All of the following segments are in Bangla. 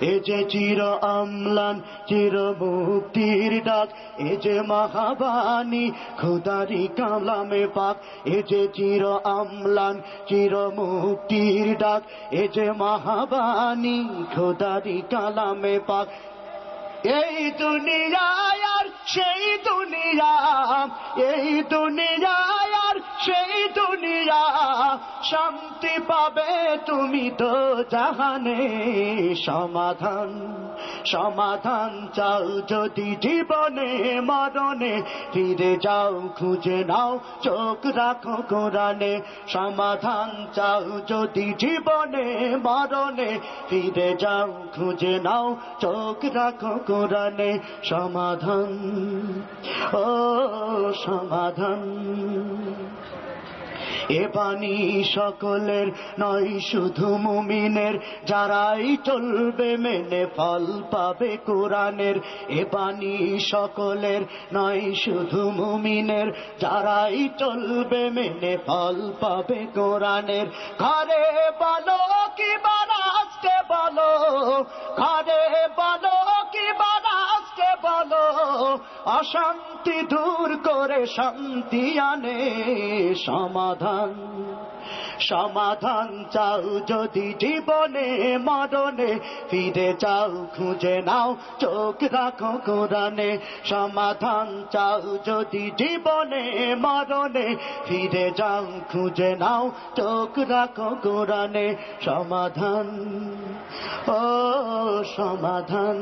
এ যে চির অম্লান চির মুক্তির ডাক, এ যে মহাবাণী, খুদারি কালামে পাক, এ যে চির অম্লান চির মুক্তির ডাক, এ যে মহাবাণী, খুদারি কালামে পাক। এই দুনিয়ায় আর সেই দুনিয়া, এই দুনিয়ায় আর সেই দুনিয়া। শান্তি পাবে তুমি তো জাহানে। সমাধান সমাধান চাও যদি জীবনে, মরণে। ফিরে যাও, খুঁজে নাও, চোখ রাখো কোরআনে। সমাধান চাও যদি জীবনে, মরণে। ফিরে যাও, খুঁজে নাও, চোখ রাখো কোরআনে। সমাধান, ও সমাধান। এ বাণী সকলের নয়, শুধু মুমিনের। যারাই চলবে মেনে ফল পাবে কোরআনের। এ বাণী সকলের নয়, শুধু মুমিনের। যারাই চলবে মেনে ফল পাবে কোরআনের। ঘরে দূর করে শান্তি আনে সমাধান। সমাধান চাও যদি জীবনে, মরণে, ফিরে যাও খুঁজে নাও, চোখ রাখো কোরআনে। সমাধান চাও যদি জীবনে, মরণে, ফিরে যাও, খুঁজে নাও, চোখ রাখো কোরআনে। সমাধান, ও সমাধান।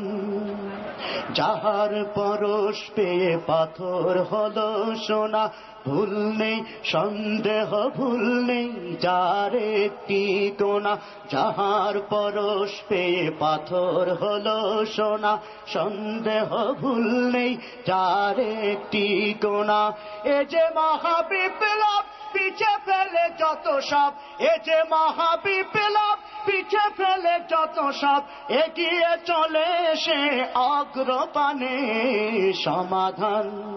যাহার পরশ পেয়ে পাথর হলো সোনা, ভুল নেই, সন্দেহ ভুল নেই। যার একটি কোনা, যাহার পরশ পেয়ে পাথর হলো সোনা। সন্দেহ ভুল নেই, যার একটি কোনা। এ যে মহাবিপ্লব, পিছে ফেলে যত সব। এ যে মহাবিপ্লব, পিছে ফেলে যত সব। এগিয়ে চলে সে অগ্রপানে সমাধান।